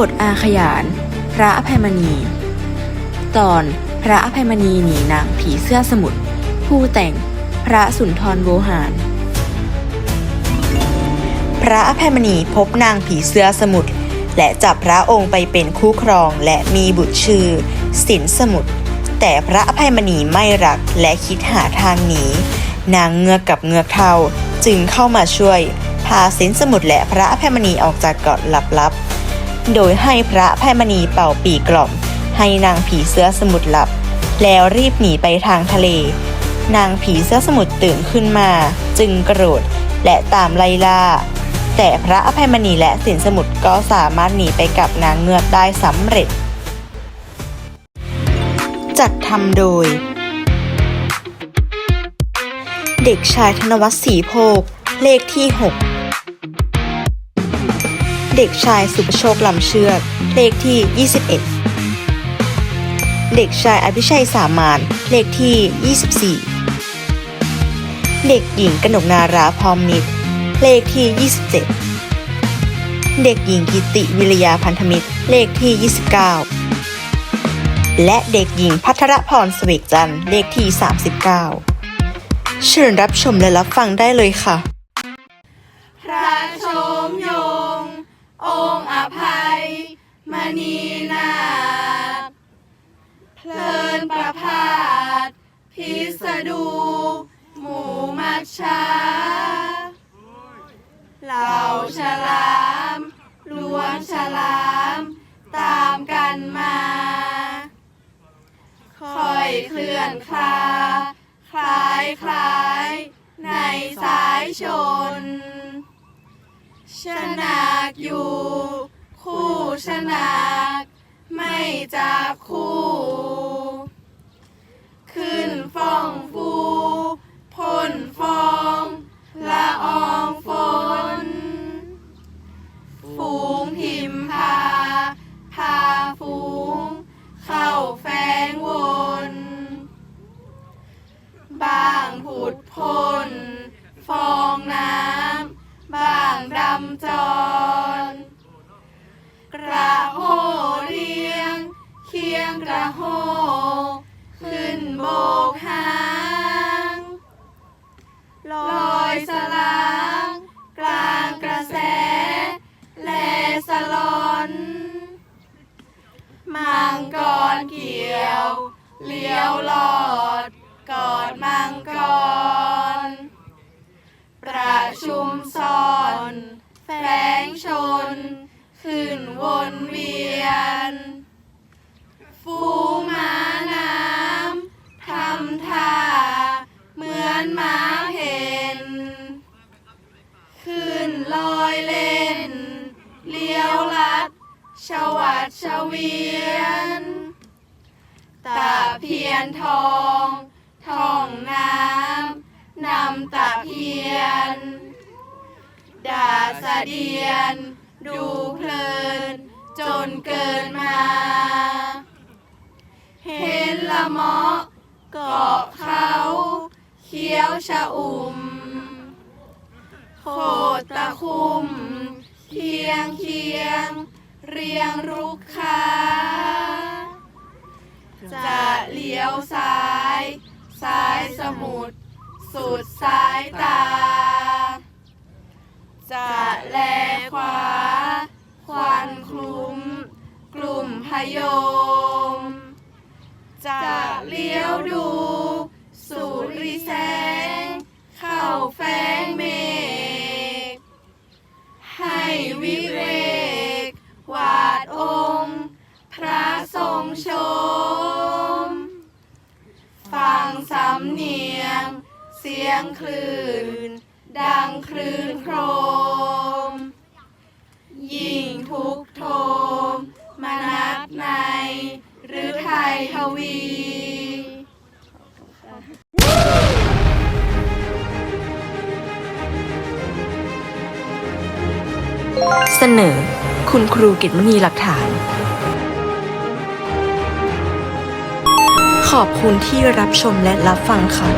บทอาขยาน พระอภัยมณี ตอนพระอภัยมณีหนีนางผีเสื้อสมุทรผู้แต่งพระสุนทรโวหาร พระอภัยมณีพบนางผีเสื้อสมุทรและจับพระองค์ไปเป็นคู่ครองและมีบุตรชื่อ สินสมุทรแต่พระอภัยมณีไม่รักและคิดหาทางหนีนางเงือกกับเงือกเทาจึงเข้ามาช่วย พาสินสมุทรและพระอภัยมณีออกจากเกาะลับๆ โดยให้พระอภัยมณีเป่าปีกล่อม ให้นางผีเสื้อสมุทรหลับ แล้วรีบหนีไปทางทะเล นางผีเสื้อสมุทรตื่นขึ้นมา จึงโกรธและตามไล่ล่า แต่พระอภัยมณีและสินสมุทรก็สามารถหนีไปกับนางเงือกได้สำเร็จ จัดทำโดย เด็กชายธนวัฒน์ศรีโพกเลขที่ 6 เด็กชายสุประโชคลำเชือก เลขที่ 21 เด็กชายอภิชัยสามาน เลขที่ 24 เด็กหญิงกนกนาราพร้อมมิตเลขที่ 27 เด็กหญิงกิติวิริยาพันธมิตร เลขที่ 29 และเด็กหญิงพัทรพรสเวกจันทร์ เลขที่ 39 เชิญรับชมและรับฟังได้เลยค่ะพระช องค์อภัยมณีนาถเพลินประพาสพิสดู หมู่มัชชาเหล่าฉลามล้วนฉลาม ตามกันมา ค่อยเคลื่อนคลา คล้ายคล้ายในสายชน ชนะกอยู่ คู่ชนะกไม่จากคู่ ระโหขึ้นโบกหางลอยสลางกลางกระแส แลสลอนมังกรเกี่ยวเลี้ยวหลอดกอดมังกร ประชุมซ่อน แฝงชน ขึ้นวนเวียน ฟูม้าน้ำทำท่าเหมือนม้าเห็น ขึ้นลอยเล่น เลี้ยวลัด ชวัดเฉวียน ตะเพียนทองท่องน้ำนำตะเพียน ดาสะเดียน ดูเพลิน จนเกินมา เห็นละเมาะเกาะเขาเขี้ยวชะอุ่ม โคตตะคุมเคียงเคียง เรียงรุกคาจะเลี้ยวซ้าย ซ้ายสมุทรสุดสายตา จะแลขวา ควันคลุ้ม กลุ่มพยม จะเลี้ยวดูสูริแสง เข้าแฝงเมฆให้วิเวกวาดองค์ พระทรงชม ฟังสำเนียง เสียงคลื่น ดังคลื่นโครม เสนอ คุณครูกิตมณีหลักฐาน ขอบคุณที่รับชมและรับฟังค่ะ